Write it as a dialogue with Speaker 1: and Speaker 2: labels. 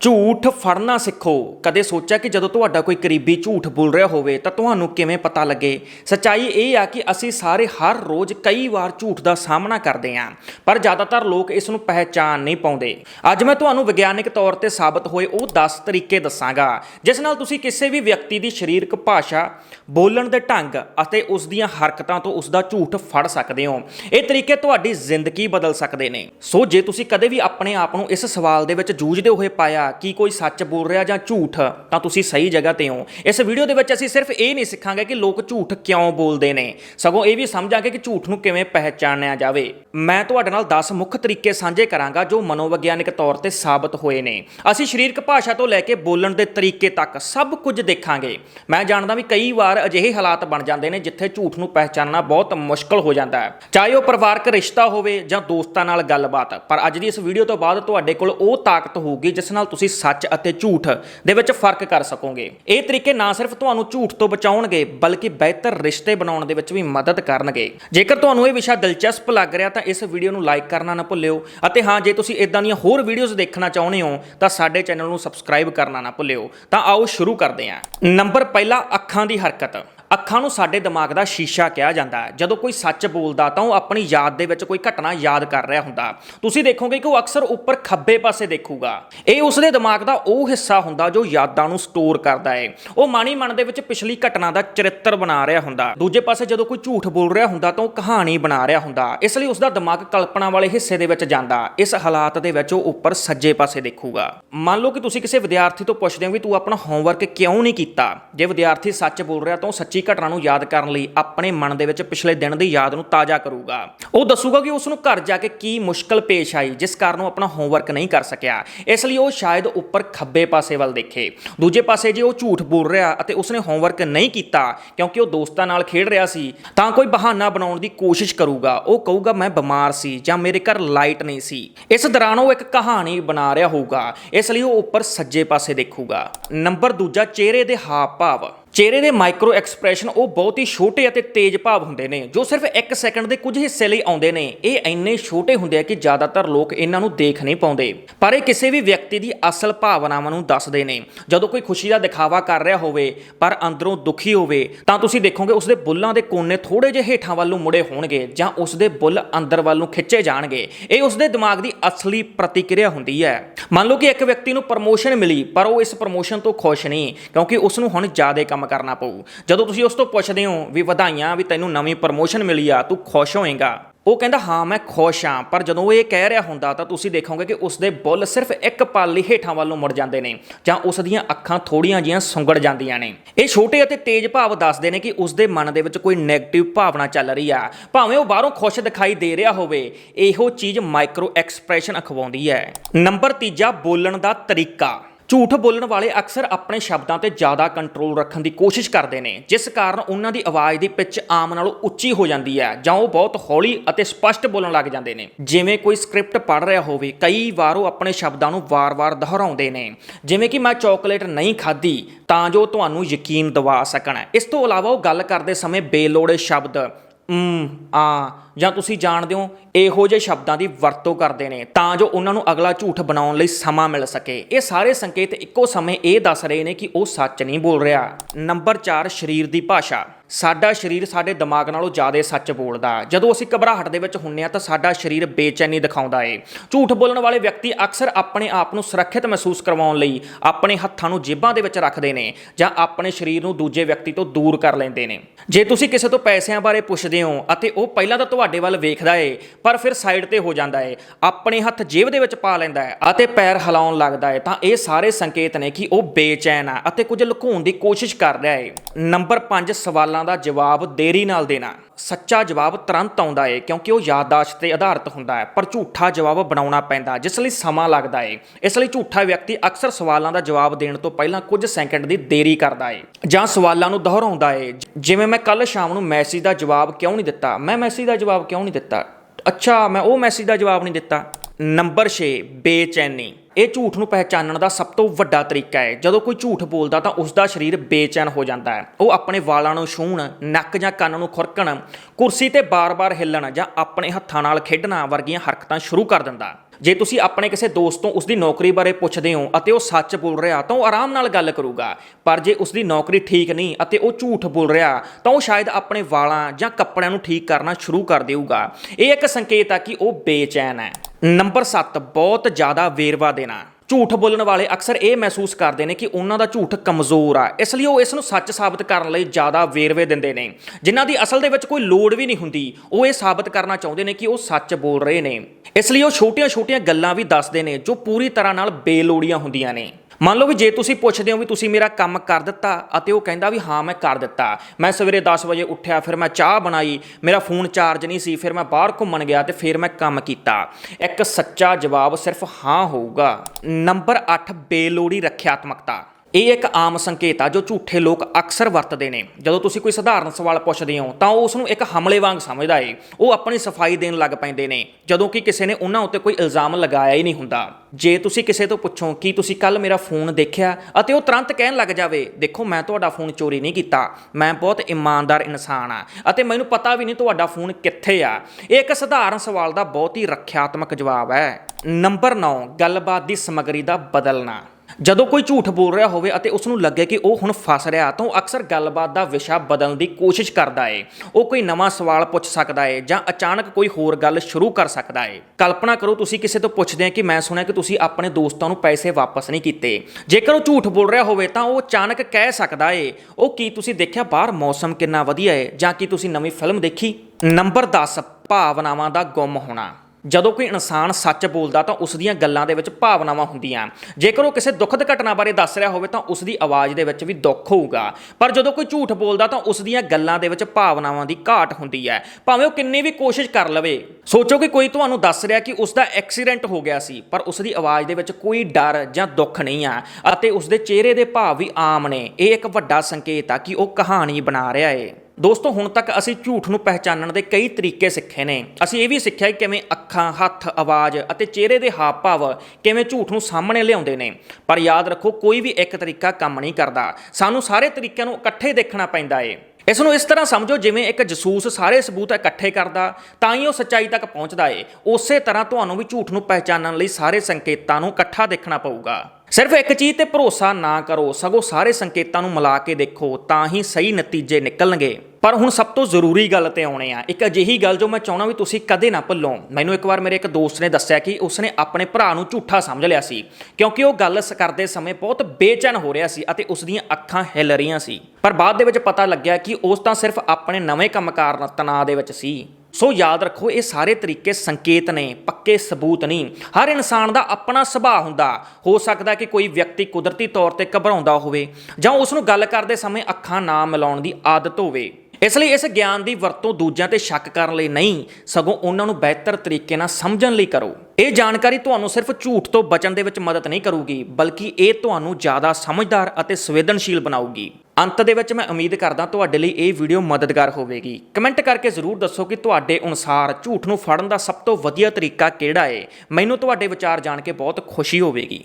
Speaker 1: ਝੂਠ ਫੜਨਾ ਸਿੱਖੋ। ਕਦੇ ਸੋਚਿਆ ਕਿ ਜਦੋਂ ਤੁਹਾਡਾ ਕੋਈ ਕਰੀਬੀ ਝੂਠ ਬੋਲ ਰਿਹਾ ਹੋਵੇ, ਤਾਂ ਤੁਹਾਨੂੰ ਕਿਵੇਂ ਪਤਾ ਲੱਗੇ? ਸੱਚਾਈ ਇਹ ਆ ਕਿ ਅਸੀਂ ਸਾਰੇ ਹਰ ਰੋਜ਼ ਕਈ ਵਾਰ ਝੂਠ ਦਾ ਸਾਹਮਣਾ ਕਰਦੇ ਹਾਂ ਪਰ ਜ਼ਿਆਦਾਤਰ ਲੋਕ ਇਸ ਨੂੰ ਪਹਿਚਾਨ ਨਹੀਂ ਪਾਉਂਦੇ। ਅੱਜ ਮੈਂ ਤੁਹਾਨੂੰ ਵਿਗਿਆਨਿਕ ਤੌਰ ਤੇ ਸਾਬਤ ਹੋਏ ਉਹ 10 ਤਰੀਕੇ ਦੱਸਾਂਗਾ, ਜਿਸ ਨਾਲ ਤੁਸੀਂ ਕਿਸੇ ਵੀ ਵਿਅਕਤੀ ਦੀ ਸਰੀਰਕ ਭਾਸ਼ਾ, ਬੋਲਣ ਦੇ ਢੰਗ ਅਤੇ ਉਸ ਦੀਆਂ ਹਰਕਤਾਂ ਤੋਂ ਉਸ ਦਾ ਝੂਠ ਫੜ ਸਕਦੇ ਹੋ। ਇਹ ਤਰੀਕੇ ਤੁਹਾਡੀ ਜ਼ਿੰਦਗੀ ਬਦਲ ਸਕਦੇ ਨੇ। ਸੋ ਜੇ ਤੁਸੀਂ ਕਦੇ ਵੀ ਆਪਣੇ ਆਪ ਨੂੰ ਇਸ ਸਵਾਲ ਦੇ ਵਿੱਚ ਜੂਝਦੇ ਹੋਏ ਪਾਇਆ ਕੀ ਕੋਈ ਸੱਚ ਬੋਲ ਰਿਹਾ ਜਾਂ ਝੂਠ, ਤਾਂ ਤੁਸੀਂ ਸਹੀ ਜਗ੍ਹਾ ਤੇ ਹੋ। ਇਸ ਵੀਡੀਓ ਦੇ ਵਿੱਚ ਅਸੀਂ ਸਿਰਫ ਇਹ ਨਹੀਂ ਸਿੱਖਾਂਗੇ ਕਿ ਲੋਕ ਝੂਠ ਕਿਉਂ ਬੋਲਦੇ ਨੇ। ਸਗੋਂ ਇਹ ਵੀ ਸਮਝਾਂਗੇ ਕਿ ਝੂਠ ਨੂੰ ਕਿਵੇਂ ਪਹਿਚਾਨਿਆ ਜਾਵੇ। ਮੈਂ ਤੁਹਾਡੇ ਨਾਲ 10 ਮੁੱਖ ਤਰੀਕੇ ਸਾਂਝੇ ਕਰਾਂਗਾ ਜੋ ਮਨੋਵਿਗਿਆਨਿਕ ਤੌਰ ਤੇ ਸਾਬਤ ਹੋਏ ਨੇ। ਅਸੀਂ ਸਰੀਰਕ ਭਾਸ਼ਾ ਤੋਂ ਲੈ ਕੇ ਬੋਲਣ ਦੇ ਤਰੀਕੇ ਤੱਕ ਸਭ ਕੁਝ ਦੇਖਾਂਗੇ। ਮੈਂ ਜਾਣਦਾ ਵੀ ਕਈ ਵਾਰ ਅਜਿਹੇ ਹਾਲਾਤ ਬਣ ਜਾਂਦੇ ਨੇ ਜਿੱਥੇ ਝੂਠ ਨੂੰ ਪਹਿਚਾਨਣਾ ਬਹੁਤ ਮੁਸ਼ਕਲ ਹੋ ਜਾਂਦਾ ਹੈ। ਚਾਹੇ ਉਹ ਪਰਿਵਾਰਕ ਰਿਸ਼ਤਾ ਹੋਵੇ ਜਾਂ ਦੋਸਤਾਂ ਨਾਲ ਗੱਲਬਾਤ। ਪਰ ਅੱਜ ਦੀ ਇਸ ਵੀਡੀਓ ਤੋਂ ਬਾਅਦ ਤੁਹਾਡੇ ਕੋਲ ਉਹ ਤਾਕਤ ਹੋਊਗੀ ਜਿਸ ਨਾਲ ਤੁਸੀਂ ਸੱਚ ਅਤੇ ਝੂਠ ਦੇ ਵਿੱਚ ਫ਼ਰਕ ਕਰ ਸਕੋਗੇ। ਇਹ ਤਰੀਕੇ ਨਾ ਸਿਰਫ ਤੁਹਾਨੂੰ ਝੂਠ ਤੋਂ ਬਚਾਉਣਗੇ, ਬਲਕਿ ਬਿਹਤਰ ਰਿਸ਼ਤੇ ਬਣਾਉਣ ਦੇ ਵਿੱਚ ਵੀ ਮਦਦ ਕਰਨਗੇ। ਜੇਕਰ ਤੁਹਾਨੂੰ ਇਹ ਵਿਸ਼ਾ ਦਿਲਚਸਪ ਲੱਗ ਰਿਹਾ, ਤਾਂ ਇਸ ਵੀਡੀਓ ਨੂੰ ਲਾਈਕ ਕਰਨਾ ਨਾ ਭੁੱਲਿਓ। ਅਤੇ ਹਾਂ, ਜੇ ਤੁਸੀਂ ਇਦਾਂ ਦੀਆਂ ਹੋਰ ਵੀਡੀਓਜ਼ ਦੇਖਣਾ ਚਾਹੁੰਦੇ ਹੋ, ਤਾਂ ਸਾਡੇ ਚੈਨਲ ਨੂੰ ਸਬਸਕ੍ਰਾਈਬ ਕਰਨਾ ਨਾ ਭੁੱਲਿਓ। ਤਾਂ ਆਓ ਸ਼ੁਰੂ ਕਰਦੇ ਹਾਂ। ਨੰਬਰ ਪਹਿਲਾ, ਅੱਖਾਂ ਦੀ ਹਰਕਤ। ਅੱਖਾਂ ਨੂੰ ਸਾਡੇ ਦਿਮਾਗ ਦਾ ਸ਼ੀਸ਼ਾ ਕਿਹਾ ਜਾਂਦਾ ਹੈ। ਜਦੋਂ ਕੋਈ ਸੱਚ ਬੋਲਦਾ ਤਾਂ ਉਹ ਆਪਣੀ ਯਾਦ ਦੇ ਵਿੱਚ ਕੋਈ ਘਟਨਾ ਯਾਦ ਕਰ ਰਿਹਾ ਹੁੰਦਾ। ਤੁਸੀਂ ਦੇਖੋਗੇ ਕਿ ਉਹ ਅਕਸਰ ਉੱਪਰ ਖੱਬੇ ਪਾਸੇ ਦੇਖੂਗਾ। ਇਹ ਉਸਦੇ ਦਿਮਾਗ ਦਾ ਉਹ ਹਿੱਸਾ ਹੁੰਦਾ ਜੋ ਯਾਦਾਂ ਨੂੰ ਸਟੋਰ ਕਰਦਾ ਹੈ ਉਹ ਮਾਣੀ ਮਨ ਦੇ ਵਿੱਚ ਪਿਛਲੀ ਘਟਨਾ ਦਾ ਚਰਿੱਤਰ ਬਣਾ ਰਿਹਾ ਹੁੰਦਾ। ਦੂਜੇ ਪਾਸੇ ਜਦੋਂ ਕੋਈ ਝੂਠ ਬੋਲ ਰਿਹਾ ਹੁੰਦਾ ਤਾਂ ਉਹ ਕਹਾਣੀ ਬਣਾ ਰਿਹਾ ਹੁੰਦਾ। ਇਸ ਲਈ ਉਸਦਾ ਦਿਮਾਗ ਕਲਪਨਾ ਵਾਲੇ ਹਿੱਸੇ ਦੇ ਵਿੱਚ ਜਾਂਦਾ। ਇਸ ਹਾਲਾਤ ਦੇ ਵਿੱਚ ਉਹ ਉੱਪਰ ਸੱਜੇ ਪਾਸੇ ਦੇਖੂਗਾ। ਮੰਨ ਲਓ ਕਿ ਤੁਸੀਂ ਕਿਸੇ ਵਿਦਿਆਰਥੀ ਤੋਂ ਪੁੱਛਦੇ ਹੋ ਵੀ ਤੂੰ ਆਪਣਾ ਹੋਮਵਰਕ ਕਿਉਂ ਨਹੀਂ ਕੀਤਾ? ਜੇ ਵਿਦਿਆਰਥੀ ਸੱਚ ਬੋਲ ਰਿਹਾ ਤਾਂ ਉਹ ਸੱਚੀ ਘਟਨਾ ਨੂੰ ਯਾਦ ਕਰਨ ਲਈ ਆਪਣੇ ਮਨ ਦੇ ਵਿੱਚ ਪਿਛਲੇ ਦਿਨ ਦੀ ਯਾਦ ਨੂੰ ਤਾਜ਼ਾ ਕਰੂਗਾ। ਉਹ ਦੱਸੂਗਾ ਕਿ ਉਸ ਨੂੰ ਘਰ ਜਾ ਕੇ ਕੀ ਮੁਸ਼ਕਲ ਪੇਸ਼ ਆਈ, ਜਿਸ ਕਾਰਨ ਉਹ ਆਪਣਾ ਹੋਮਵਰਕ ਨਹੀਂ ਕਰ ਸਕਿਆ। ਇਸ ਲਈ ਉਹ ਸ਼ਾਇਦ ਉੱਪਰ ਖੱਬੇ ਪਾਸੇ ਵੱਲ ਦੇਖੇ। ਦੂਜੇ ਪਾਸੇ ਜੇ ਉਹ ਝੂਠ ਬੋਲ ਰਿਹਾ ਅਤੇ ਉਸਨੇ ਹੋਮਵਰਕ ਨਹੀਂ ਕੀਤਾ, ਕਿਉਂਕਿ ਉਹ ਦੋਸਤਾਂ ਨਾਲ ਖੇਡ ਰਿਹਾ ਸੀ, ਤਾਂ ਕੋਈ ਬਹਾਨਾ ਬਣਾਉਣ ਦੀ ਕੋਸ਼ਿਸ਼ ਕਰੂਗਾ। ਉਹ ਕਹੂਗਾ, ਮੈਂ ਬਿਮਾਰ ਸੀ ਜਾਂ ਮੇਰੇ ਘਰ ਲਾਈਟ ਨਹੀਂ ਸੀ। ਇਸ ਦੌਰਾਨ ਉਹ ਇੱਕ ਕਹਾਣੀ ਬਣਾ ਰਿਹਾ ਹੋਊਗਾ। ਇਸ ਲਈ ਉਹ ਉੱਪਰ ਸੱਜੇ ਪਾਸੇ ਦੇਖੂਗਾ। ਨੰਬਰ ਦੂਜਾ, ਚਿਹਰੇ ਦੇ ਹਾਵ ਭਾਵ ਚਿਹਰੇ ਦੇ ਮਾਈਕਰੋ ਐਕਸਪ੍ਰੈਸ਼ਨ ਉਹ ਬਹੁਤ ਹੀ ਛੋਟੇ ਅਤੇ ਤੇਜ਼ ਭਾਵ ਹੁੰਦੇ ਨੇ, ਜੋ ਸਿਰਫ 1 ਸੈਕਿੰਡ ਦੇ ਕੁਝ ਹਿੱਸੇ ਲਈ ਆਉਂਦੇ ਨੇ। ਇਹ ਇੰਨੇ ਛੋਟੇ ਹੁੰਦੇ ਆ ਕਿ ਜ਼ਿਆਦਾਤਰ ਲੋਕ ਇਹਨਾਂ ਨੂੰ ਦੇਖ ਨਹੀਂ ਪਾਉਂਦੇ। ਪਰ ਇਹ ਕਿਸੇ ਵੀ ਵਿਅਕਤੀ ਦੀ ਅਸਲ ਭਾਵਨਾਵਾਂ ਨੂੰ ਦੱਸਦੇ ਨੇ। ਜਦੋਂ ਕੋਈ ਖੁਸ਼ੀ ਦਾ ਦਿਖਾਵਾ ਕਰ ਰਿਹਾ ਹੋਵੇ, ਪਰ ਅੰਦਰੋਂ ਦੁਖੀ ਹੋਵੇ, ਤਾਂ ਤੁਸੀਂ ਦੇਖੋਗੇ ਉਸਦੇ ਬੁੱਲਾਂ ਦੇ ਕੋਨੇ ਥੋੜੇ ਜਿਹੇ ਹੇਠਾਂ ਵੱਲ ਨੂੰ ਮੁੜੇ ਹੋਣਗੇ ਜਾਂ ਉਸਦੇ ਬੁੱਲ ਅੰਦਰ ਵੱਲ ਨੂੰ ਖਿੱਚੇ ਜਾਣਗੇ। ਇਹ ਉਸਦੇ ਦਿਮਾਗ ਦੀ ਅਸਲੀ ਪ੍ਰਤੀਕਿਰਿਆ ਹੁੰਦੀ ਹੈ। ਮੰਨ ਲਓ ਕਿ ਇੱਕ ਵਿਅਕਤੀ ਨੂੰ ਪ੍ਰਮੋਸ਼ਨ ਮਿਲੀ, ਪਰ ਉਹ ਇਸ ਪ੍ਰਮੋਸ਼ਨ ਤੋਂ ਖੁਸ਼ ਨਹੀਂ, ਕਿਉਂਕਿ ਉਸ ਨੂੰ ਹੁਣ ਜ਼ਿਆਦਾ ਕੰਮ ਕਰਨਾ ਪਊ। ਜਦੋਂ ਤੁਸੀਂ ਉਸ ਤੋਂ ਪੁੱਛਦੇ ਹੋ ਵੀ ਵਧਾਈਆਂ, ਵੀ ਤੈਨੂੰ ਨਵੀਂ ਪ੍ਰਮੋਸ਼ਨ ਮਿਲੀ ਆ, ਤੂੰ ਖੁਸ਼ ਹੋਏਗਾ। ਉਹ ਕਹਿੰਦਾ, ਹਾਂ, ਮੈਂ ਖੁਸ਼ ਹਾਂ ਪਰ ਜਦੋਂ ਉਹ ਇਹ ਕਹਿ ਰਿਹਾ ਹੁੰਦਾ, ਤਾਂ ਤੁਸੀਂ ਦੇਖੋਗੇ ਕਿ ਉਸ ਦੇ ਬੁੱਲ ਸਿਰਫ ਇੱਕ ਪਲ ਲਈ ਹੇਠਾਂ ਵੱਲ ਮੁੜ ਜਾਂਦੇ ਨੇ, ਜਾਂ ਉਸ ਦੀਆਂ ਅੱਖਾਂ ਥੋੜੀਆਂ ਜੀਆਂ ਸੁੰਗੜ ਜਾਂਦੀਆਂ ਨੇ। ਇਹ ਛੋਟੇ ਅਤੇ ਤੇਜ਼ ਭਾਵ ਦੱਸਦੇ ਨੇ ਕਿ ਉਸ ਦੇ ਮਨ ਦੇ ਵਿੱਚ ਕੋਈ ਨੈਗੇਟਿਵ ਭਾਵਨਾ ਚੱਲ ਰਹੀ ਆ। ਭਾਵੇਂ ਉਹ ਬਾਹਰੋਂ ਖੁਸ਼ ਦਿਖਾਈ ਦੇ ਰਿਹਾ ਹੋਵੇ, ਇਹੋ ਚੀਜ਼ ਮਾਈਕਰੋ ਐਕਸਪ੍ਰੈਸ਼ਨ ਅਖਵਾਉਂਦੀ ਹੈ। ਨੰਬਰ ਤੀਜਾ, ਬੋਲਣ ਦਾ ਤਰੀਕਾ। ਝੂਠ ਬੋਲਣ ਵਾਲੇ ਅਕਸਰ ਆਪਣੇ ਸ਼ਬਦਾਂ ਤੇ ਜ਼ਿਆਦਾ ਕੰਟਰੋਲ ਰੱਖਣ ਦੀ ਕੋਸ਼ਿਸ਼ ਕਰਦੇ ਨੇ, ਜਿਸ ਕਾਰਨ ਉਹਨਾਂ ਦੀ ਆਵਾਜ਼ ਦੀ ਪਿੱਚ ਆਮ ਨਾਲੋਂ ਉੱਚੀ ਹੋ ਜਾਂਦੀ ਹੈ ਜਾਂ ਉਹ ਬਹੁਤ ਹੌਲੀ ਅਤੇ ਸਪਸ਼ਟ ਬੋਲਣ ਲੱਗ ਜਾਂਦੇ ਨੇ। ਜਿਵੇਂ ਕੋਈ ਸਕ੍ਰਿਪਟ ਪੜ੍ਹ ਰਿਹਾ ਹੋਵੇ, ਕਈ ਵਾਰ ਉਹ ਆਪਣੇ ਸ਼ਬਦਾਂ ਨੂੰ ਵਾਰ-ਵਾਰ ਦੁਹਰਾਉਂਦੇ ਨੇ। ਜਿਵੇਂ ਕਿ ਮੈਂ ਚਾਕਲੇਟ ਨਹੀਂ ਖਾਧੀ, ਤਾਂ ਜੋ ਤੁਹਾਨੂੰ ਯਕੀਨ ਦਿਵਾ ਸਕਣ। ਇਸ ਤੋਂ ਇਲਾਵਾ ਉਹ ਗੱਲ ਕਰਦੇ ਸਮੇਂ ਬੇਲੋੜੇ ਸ਼ਬਦ, ਮ, ਆ ਜਾਂ ਤੁਸੀਂ ਜਾਣਦੇ ਹੋ ਇਹੋ ਜਿਹੇ ਸ਼ਬਦਾਂ ਦੀ ਵਰਤੋਂ ਕਰਦੇ ਨੇ, ਤਾਂ ਜੋ ਉਹਨਾਂ ਨੂੰ ਅਗਲਾ ਝੂਠ ਬਣਾਉਣ ਲਈ ਸਮਾਂ ਮਿਲ ਸਕੇ। ਇਹ ਸਾਰੇ ਸੰਕੇਤ ਇੱਕੋ ਸਮੇਂ ਇਹ ਦੱਸ ਰਹੇ ਨੇ ਕਿ ਉਹ ਸੱਚ ਨਹੀਂ ਬੋਲ ਰਿਹਾ। ਨੰਬਰ 4 ਸਰੀਰ ਦੀ ਭਾਸ਼ਾ। ਸਾਡਾ ਸਰੀਰ ਸਾਡੇ ਦਿਮਾਗ ਨਾਲੋਂ ਜ਼ਿਆਦਾ ਸੱਚ ਬੋਲਦਾ। ਜਦੋਂ ਅਸੀਂ ਘਬਰਾਹਟ ਦੇ ਵਿੱਚ ਹੁੰਨੇ ਆ ਤਾਂ ਸਾਡਾ ਸਰੀਰ ਬੇਚੈਨੀ ਦਿਖਾਉਂਦਾ ਏ। ਝੂਠ ਬੋਲਣ ਵਾਲੇ ਵਿਅਕਤੀ ਅਕਸਰ ਆਪਣੇ ਆਪ ਨੂੰ ਸੁਰੱਖਿਅਤ ਮਹਿਸੂਸ ਕਰਵਾਉਣ ਲਈ ਆਪਣੇ ਹੱਥਾਂ ਨੂੰ ਜੇਬਾਂ ਦੇ ਵਿੱਚ ਰੱਖਦੇ ਨੇ ਜਾਂ ਆਪਣੇ ਸਰੀਰ ਨੂੰ ਦੂਜੇ ਵਿਅਕਤੀ ਤੋਂ ਦੂਰ ਕਰ ਲੈਂਦੇ ਨੇ। ਜੇ ਤੁਸੀਂ ਕਿਸੇ ਤੋਂ ਪੈਸਿਆਂ ਬਾਰੇ ਪੁੱਛਦੇ ਹੋ ਅਤੇ ਉਹ ਪਹਿਲਾਂ ਤਾਂ ਤੁਹਾਡੇ ਵੱਲ ਵੇਖਦਾ ਏ, ਪਰ ਫਿਰ ਸਾਈਡ ਤੇ ਹੋ ਜਾਂਦਾ ਏ। ਆਪਣੇ ਹੱਥ ਜੇਬ ਦੇ ਵਿੱਚ ਪਾ ਲੈਂਦਾ ਹੈ ਅਤੇ ਪੈਰ ਹਿਲਾਉਣ ਲੱਗਦਾ ਏ। ਤਾਂ ਇਹ ਸਾਰੇ ਸੰਕੇਤ ਨੇ ਕਿ ਉਹ ਬੇਚੈਨ ਆ ਅਤੇ ਕੁਝ ਲੁਕਾਉਣ ਦੀ ਕੋਸ਼ਿਸ਼ ਕਰ ਰਿਹਾ ਏ। ਨੰਬਰ 5 ਸਵਾਲਾਂ ਦਾ ਜਵਾਬ ਦੇਰੀ ਨਾਲ ਦੇਣਾ। ਸੱਚਾ ਜਵਾਬ ਤੁਰੰਤ ਆਉਂਦਾ ਏ, ਕਿਉਂਕਿ ਉਹ ਯਾਦਦਾਸ਼ਤ ਤੇ ਆਧਾਰਿਤ ਹੁੰਦਾ ਹੈ ਪਰ ਝੂਠਾ ਜਵਾਬ ਬਣਾਉਣਾ ਪੈਂਦਾ ਜਿਸ ਲਈ ਸਮਾਂ ਲੱਗਦਾ ਏ। ਇਸ ਲਈ ਝੂਠਾ ਵਿਅਕਤੀ ਅਕਸਰ ਸਵਾਲਾਂ ਦਾ ਜਵਾਬ ਦੇਣ ਤੋਂ ਪਹਿਲਾਂ ਕੁਝ ਸੈਕਿੰਡ ਦੀ ਦੇਰੀ ਕਰਦਾ ਏ, ਜਾਂ ਸਵਾਲਾਂ ਨੂੰ ਦੁਹਰਾਉਂਦਾ ਏ। ਜਿਵੇਂ ਮੈਂ ਕੱਲ ਸ਼ਾਮ ਨੂੰ ਮੈਸੇਜ ਦਾ ਜਵਾਬ ਕਿਉਂ ਨਹੀਂ ਦਿੱਤਾ? ਮੈਂ ਮੈਸੇਜ ਦਾ ਜਵਾਬ ਕਿਉਂ ਨਹੀਂ ਦਿੱਤਾ? ਅੱਛਾ, ਮੈਂ ਉਹ ਮੈਸੇਜ ਦਾ ਜਵਾਬ ਨਹੀਂ ਦਿੱਤਾ। ਨੰਬਰ 6 ਬੇਚੈਨੀ। ਇਹ ਝੂਠ ਨੂੰ ਪਹਿਚਾਨਣ ਦਾ ਸਭ ਤੋਂ ਵੱਡਾ ਤਰੀਕਾ ਹੈ। ਜਦੋਂ ਕੋਈ ਝੂਠ ਬੋਲਦਾ ਤਾਂ ਉਸ ਦਾ ਸਰੀਰ ਬੇਚੈਨ ਹੋ ਜਾਂਦਾ ਹੈ। ਉਹ ਆਪਣੇ ਵਾਲਾਂ ਨੂੰ ਛੂਹਣ, ਨੱਕ ਜਾਂ ਕੰਨ ਨੂੰ ਖੁਰਕਣ, ਕੁਰਸੀ ਤੇ ਬਾਰ-ਬਾਰ ਹਿੱਲਣ ਜਾਂ ਆਪਣੇ ਹੱਥਾਂ ਨਾਲ ਖੇਡਣਾ ਵਰਗੀਆਂ ਹਰਕਤਾਂ ਸ਼ੁਰੂ ਕਰ ਦਿੰਦਾ ਜੇ ਤੁਸੀਂ ਆਪਣੇ ਕਿਸੇ ਦੋਸਤ ਤੋਂ ਉਸਦੀ ਨੌਕਰੀ ਬਾਰੇ ਪੁੱਛਦੇ ਹੋ ਅਤੇ ਉਹ ਸੱਚ ਬੋਲ ਰਿਹਾ ਤਾਂ ਉਹ ਆਰਾਮ ਨਾਲ ਗੱਲ ਕਰੂਗਾ। ਪਰ ਜੇ ਉਸਦੀ ਨੌਕਰੀ ਠੀਕ ਨਹੀਂ ਅਤੇ ਉਹ ਝੂਠ ਬੋਲ ਰਿਹਾ ਤਾਂ ਉਹ ਸ਼ਾਇਦ ਆਪਣੇ ਵਾਲਾਂ ਜਾਂ ਕੱਪੜਿਆਂ ਨੂੰ ਠੀਕ ਕਰਨਾ ਸ਼ੁਰੂ ਕਰ ਦੇਊਗਾ। ਇਹ ਇੱਕ ਸੰਕੇਤ ਆ ਕਿ ਉਹ ਬੇਚੈਨ ਹੈ। ਨੰਬਰ 7 ਬਹੁਤ ਜ਼ਿਆਦਾ ਵੇਰਵਾ ਦੇਣਾ। ਝੂਠ ਬੋਲਣ ਵਾਲੇ ਅਕਸਰ ਇਹ ਮਹਿਸੂਸ ਕਰਦੇ ਨੇ ਕਿ ਉਹਨਾਂ ਦਾ ਝੂਠ ਕਮਜ਼ੋਰ ਆ। ਇਸ ਲਈ ਉਹ ਇਸ ਨੂੰ ਸੱਚ ਸਾਬਤ ਕਰਨ ਲਈ ਜ਼ਿਆਦਾ ਵੇਰਵੇ ਦਿੰਦੇ ਨੇ। ਜਿਨ੍ਹਾਂ ਦੀ ਅਸਲ ਦੇ ਵਿੱਚ ਕੋਈ ਲੋੜ ਵੀ ਨਹੀਂ ਹੁੰਦੀ, ਉਹ ਇਹ ਸਾਬਤ ਕਰਨਾ ਚਾਹੁੰਦੇ ਨੇ ਕਿ ਉਹ ਸੱਚ ਬੋਲ ਰਹੇ ਨੇ। ਇਸ ਲਈ ਉਹ ਛੋਟੀਆਂ-ਛੋਟੀਆਂ ਗੱਲਾਂ ਵੀ ਦੱਸਦੇ ਨੇ ਜੋ ਪੂਰੀ ਤਰ੍ਹਾਂ ਨਾਲ ਬੇਲੋੜੀਆਂ ਹੁੰਦੀਆਂ ਨੇ। ਮੰਨ ਲਓ ਵੀ ਜੇ ਤੁਸੀਂ ਪੁੱਛਦੇ ਹੋ ਵੀ ਤੁਸੀਂ ਮੇਰਾ ਕੰਮ ਕਰ ਦਿੱਤਾ ਅਤੇ ਉਹ ਕਹਿੰਦਾ ਵੀ ਹਾਂ ਮੈਂ ਕਰ ਦਿੱਤਾ। ਮੈਂ ਸਵੇਰੇ 10 ਵਜੇ ਉੱਠਿਆ, ਫਿਰ ਮੈਂ ਚਾਹ ਬਣਾਈ, ਮੇਰਾ ਫੋਨ ਚਾਰਜ ਨਹੀਂ ਸੀ, ਫਿਰ ਮੈਂ ਬਾਹਰ ਘੁੰਮਣ ਗਿਆ ਤੇ ਫਿਰ ਮੈਂ ਕੰਮ ਕੀਤਾ। ਇੱਕ ਸੱਚਾ ਜਵਾਬ ਸਿਰਫ ਹਾਂ ਹੋਊਗਾ। ਨੰਬਰ 8 ਬੇਲੋੜੀ ਰੱਖਿਆਤਮਕਤਾ। ਇਹ ਇੱਕ ਆਮ ਸੰਕੇਤ ਆ ਜੋ ਝੂਠੇ ਲੋਕ ਅਕਸਰ ਵਰਤਦੇ ਨੇ। ਜਦੋਂ ਤੁਸੀਂ ਕੋਈ ਸਧਾਰਨ ਸਵਾਲ ਪੁੱਛਦੇ ਹੋ, ਤਾਂ ਉਹ ਉਸ ਨੂੰ ਇੱਕ ਹਮਲੇ ਵਾਂਗ ਸਮਝਦਾ ਏ। ਉਹ ਆਪਣੀ ਸਫ਼ਾਈ ਦੇਣ ਲੱਗ ਪੈਂਦੇ ਨੇ, ਜਦੋਂ ਕਿ ਕਿਸੇ ਨੇ ਉਹਨਾਂ ਉੱਤੇ ਕੋਈ ਇਲਜ਼ਾਮ ਲਗਾਇਆ ਹੀ ਨਹੀਂ ਹੁੰਦਾ। ਜੇ ਤੁਸੀਂ ਕਿਸੇ ਤੋਂ ਪੁੱਛੋ ਕਿ ਤੁਸੀਂ ਕੱਲ ਮੇਰਾ ਫੋਨ ਦੇਖਿਆ ਅਤੇ ਉਹ ਤੁਰੰਤ ਕਹਿਣ ਲੱਗ ਜਾਵੇ, ਦੇਖੋ, ਮੈਂ ਤੁਹਾਡਾ ਫੋਨ ਚੋਰੀ ਨਹੀਂ ਕੀਤਾ। ਮੈਂ ਬਹੁਤ ਇਮਾਨਦਾਰ ਇਨਸਾਨ ਆ ਅਤੇ ਮੈਨੂੰ ਪਤਾ ਵੀ ਨਹੀਂ ਤੁਹਾਡਾ ਫੋਨ ਕਿੱਥੇ ਆ। ਇਹ ਇੱਕ ਸਧਾਰਨ ਸਵਾਲ ਦਾ ਬਹੁਤ ਹੀ ਰੱਖਿਆਤਮਕ ਜਵਾਬ ਹੈ। ਨੰਬਰ 9 ਗੱਲਬਾਤ ਦੀ ਸਮੱਗਰੀ ਦਾ ਬਦਲਣਾ। ਜਦੋਂ ਕੋਈ ਝੂਠ ਬੋਲ ਰਿਹਾ ਹੋਵੇ ਅਤੇ ਉਸ ਨੂੰ ਲੱਗੇ ਕਿ ਉਹ ਹੁਣ ਫਸ ਰਿਹਾ, ਤਾਂ ਉਹ ਅਕਸਰ ਗੱਲਬਾਤ ਦਾ ਵਿਸ਼ਾ ਬਦਲਣ ਦੀ ਕੋਸ਼ਿਸ਼ ਕਰਦਾ ਏ। ਉਹ ਕੋਈ ਨਵਾਂ ਸਵਾਲ ਪੁੱਛ ਸਕਦਾ ਏ ਜਾਂ ਅਚਾਨਕ ਕੋਈ ਹੋਰ ਗੱਲ ਸ਼ੁਰੂ ਕਰ ਸਕਦਾ ਏ। ਕਲਪਨਾ ਕਰੋ ਤੁਸੀਂ ਕਿਸੇ ਤੋਂ ਪੁੱਛਦੇ ਆ ਕਿ ਮੈਂ ਸੁਣਿਆ ਕਿ ਤੁਸੀਂ ਆਪਣੇ ਦੋਸਤਾਂ ਨੂੰ ਪੈਸੇ ਵਾਪਸ ਨਹੀਂ ਕੀਤੇ। ਜੇਕਰ ਉਹ ਝੂਠ ਬੋਲ ਰਿਹਾ ਹੋਵੇ, ਤਾਂ ਉਹ ਅਚਾਨਕ ਕਹਿ ਸਕਦਾ ਏ, ਉਹ ਕੀ ਤੁਸੀਂ ਦੇਖਿਆ ਬਾਹਰ ਮੌਸਮ ਕਿੰਨਾ ਵਧੀਆ ਏ ਜਾਂ ਕੀ ਤੁਸੀਂ ਨਵੀਂ ਫਿਲਮ ਦੇਖੀ? ਨੰਬਰ 10 ਭਾਵਨਾਵਾਂ ਦਾ ਗੁੰਮ ਹੋਣਾ। ਜਦੋਂ ਕੋਈ ਇਨਸਾਨ ਸੱਚ ਬੋਲਦਾ ਤਾਂ ਉਸ ਦੀਆਂ ਗੱਲਾਂ ਦੇ ਵਿੱਚ ਭਾਵਨਾਵਾਂ ਹੁੰਦੀਆਂ। ਜੇਕਰ ਉਹ ਕਿਸੇ ਦੁਖਦ ਘਟਨਾ ਬਾਰੇ ਦੱਸ ਰਿਹਾ ਹੋਵੇ ਤਾਂ ਉਸ ਦੀ ਆਵਾਜ਼ ਦੇ ਵਿੱਚ ਵੀ ਦੁੱਖ ਹੋਊਗਾ। ਪਰ ਜਦੋਂ ਕੋਈ ਝੂਠ ਬੋਲਦਾ ਤਾਂ ਉਸ ਦੀਆਂ ਗੱਲਾਂ ਦੇ ਵਿੱਚ ਭਾਵਨਾਵਾਂ ਦੀ ਘਾਟ ਹੁੰਦੀ ਹੈ। ਭਾਵੇਂ ਉਹ ਕਿੰਨੀ ਵੀ ਕੋਸ਼ਿਸ਼ ਕਰ ਲਵੇ, ਸੋਚੋ ਕਿ ਕੋਈ ਤੁਹਾਨੂੰ ਦੱਸ ਰਿਹਾ ਕਿ ਉਸ ਦਾ ਐਕਸੀਡੈਂਟ ਹੋ ਗਿਆ ਸੀ, ਪਰ ਉਸ ਦੀ ਆਵਾਜ਼ ਦੇ ਵਿੱਚ ਕੋਈ ਡਰ ਜਾਂ ਦੁੱਖ ਨਹੀਂ ਆ, ਅਤੇ ਉਸ ਦੇ ਚਿਹਰੇ ਦੇ ਭਾਵ ਵੀ ਆਮ ਨੇ। ਇਹ ਇੱਕ ਵੱਡਾ ਸੰਕੇਤ ਆ ਕਿ ਉਹ ਕਹਾਣੀ ਬਣਾ ਰਿਹਾ ਏ। ਦੋਸਤੋ, ਹੁਣ ਤੱਕ ਅਸੀਂ ਝੂਠ ਨੂੰ ਪਹਿਚਾਨਣ ਦੇ ਕਈ ਤਰੀਕੇ ਸਿੱਖੇ ਨੇ। ਅਸੀਂ ਇਹ ਵੀ ਸਿੱਖਿਆ ਕਿ ਕਿਵੇਂ ਅੱਖਾਂ, ਹੱਥ, ਆਵਾਜ਼ ਅਤੇ ਚਿਹਰੇ ਦੇ ਹਾਵ ਭਾਵ ਕਿਵੇਂ ਝੂਠ ਨੂੰ ਸਾਹਮਣੇ ਲਿਆਉਂਦੇ ਨੇ। ਪਰ ਯਾਦ ਰੱਖੋ, ਕੋਈ ਵੀ ਇੱਕ ਤਰੀਕਾ ਕੰਮ ਨਹੀਂ ਕਰਦਾ। ਸਾਨੂੰ ਸਾਰੇ ਤਰੀਕਿਆਂ ਨੂੰ ਇਕੱਠੇ ਦੇਖਣਾ ਪੈਂਦਾ ਏ। ਇਸ ਨੂੰ ਇਸ ਤਰ੍ਹਾਂ ਸਮਝੋ ਜਿਵੇਂ ਇੱਕ ਜਸੂਸ ਸਾਰੇ ਸਬੂਤ ਇਕੱਠੇ ਕਰਦਾ, ਤਾਂ ਹੀ ਉਹ ਸੱਚਾਈ ਤੱਕ ਪਹੁੰਚਦਾ ਏ। ਉਸੇ ਤਰ੍ਹਾਂ ਤੁਹਾਨੂੰ ਵੀ ਝੂਠ ਨੂੰ ਪਹਿਚਾਨਣ ਲਈ ਸਾਰੇ ਸੰਕੇਤਾਂ ਨੂੰ ਇਕੱਠਾ ਦੇਖਣਾ ਪਊਗਾ। ਸਿਰਫ ਇੱਕ ਚੀਜ਼ ਤੇ ਭਰੋਸਾ ਨਾ ਕਰੋ, ਸਗੋਂ ਸਾਰੇ ਸੰਕੇਤਾਂ ਨੂੰ ਮਿਲਾ ਕੇ ਦੇਖੋ, ਤਾਂ ਹੀ ਸਹੀ ਨਤੀਜੇ ਨਿਕਲਣਗੇ। ਪਰ ਹੁਣ ਸਭ ਤੋਂ ਜ਼ਰੂਰੀ ਗੱਲ ਤੇ ਆਉਣੇ ਆ। ਇੱਕ ਅਜਿਹੀ ਗੱਲ ਜੋ ਮੈਂ ਚਾਹਣਾ ਵੀ ਤੁਸੀਂ ਕਦੇ ਨਾ ਭੁੱਲੋ। ਮੈਨੂੰ ਇੱਕ ਵਾਰ ਮੇਰੇ ਇੱਕ ਦੋਸਤ ਨੇ ਦੱਸਿਆ ਕਿ ਉਸਨੇ ਆਪਣੇ ਭਰਾ ਨੂੰ ਝੂਠਾ ਸਮਝ ਲਿਆ ਸੀ, ਕਿਉਂਕਿ ਉਹ ਗੱਲ ਸ- ਕਰਦੇ ਸਮੇਂ ਬਹੁਤ ਬੇਚੈਨ ਹੋ ਰਿਹਾ ਸੀ ਅਤੇ ਉਸ ਦੀਆਂ ਅੱਖਾਂ ਹਿੱਲ ਰਹੀਆਂ ਸੀ। ਪਰ ਬਾਅਦ ਦੇ ਵਿੱਚ ਪਤਾ ਲੱਗਿਆ ਕਿ ਉਸ ਤਾਂ ਸਿਰਫ ਆਪਣੇ ਨਵੇਂ ਕੰਮਕਾਰ ਨਾਲ ਤਣਾਅ ਦੇ ਵਿੱਚ ਸੀ। ਸੋ ਯਾਦ ਰੱਖੋ, ਇਹ ਸਾਰੇ ਤਰੀਕੇ ਸੰਕੇਤ ਨੇ, ਪੱਕੇ ਸਬੂਤ ਨਹੀਂ। ਹਰ ਇਨਸਾਨ ਦਾ ਆਪਣਾ ਸੁਭਾਅ ਹੁੰਦਾ। ਹੋ ਸਕਦਾ ਕਿ ਕੋਈ ਵਿਅਕਤੀ ਕੁਦਰਤੀ ਤੌਰ ਤੇ ਘਬਰਾਉਂਦਾ ਹੋਵੇ ਜਾਂ ਉਸ ਨੂੰ ਗੱਲ ਕਰਦੇ ਸਮੇਂ ਅੱਖਾਂ ਨਾ ਮਿਲਾਉਣ ਦੀ ਆਦਤ ਹੋਵੇ। ਇਸ ਲਈ ਇਸ ਗਿਆਨ ਦੀ ਵਰਤੋਂ ਦੂਜਿਆਂ ਤੇ ਸ਼ੱਕ ਕਰਨ ਲਈ ਨਹੀਂ, ਸਗੋਂ ਉਹਨਾਂ ਨੂੰ ਬਿਹਤਰ ਤਰੀਕੇ ਨਾਲ ਸਮਝਣ ਲਈ ਕਰੋ। ਇਹ ਜਾਣਕਾਰੀ ਤੁਹਾਨੂੰ ਸਿਰਫ ਝੂਠ ਤੋਂ ਬਚਣ ਦੇ ਵਿੱਚ ਮਦਦ ਨਹੀਂ ਕਰੂਗੀ, ਬਲਕਿ ਇਹ ਤੁਹਾਨੂੰ ਜ਼ਿਆਦਾ ਸਮਝਦਾਰ ਅਤੇ ਸੰਵੇਦਨਸ਼ੀਲ ਬਣਾਊਗੀ। ਅੰਤ ਦੇ ਵਿੱਚ ਮੈਂ ਉਮੀਦ ਕਰਦਾ ਤੁਹਾਡੇ ਲਈ ਇਹ ਵੀਡੀਓ ਮਦਦਗਾਰ ਹੋਵੇਗੀ। ਕਮੈਂਟ ਕਰਕੇ ਜ਼ਰੂਰ ਦੱਸੋ ਕਿ ਤੁਹਾਡੇ ਅਨੁਸਾਰ ਝੂਠ ਨੂੰ ਫੜਨ ਦਾ ਸਭ ਤੋਂ ਵਧੀਆ ਤਰੀਕਾ ਕਿਹੜਾ ਹੈ ਮੈਨੂੰ ਤੁਹਾਡੇ ਵਿਚਾਰ ਜਾਣ ਕੇ ਬਹੁਤ ਖੁਸ਼ੀ ਹੋਵੇਗੀ।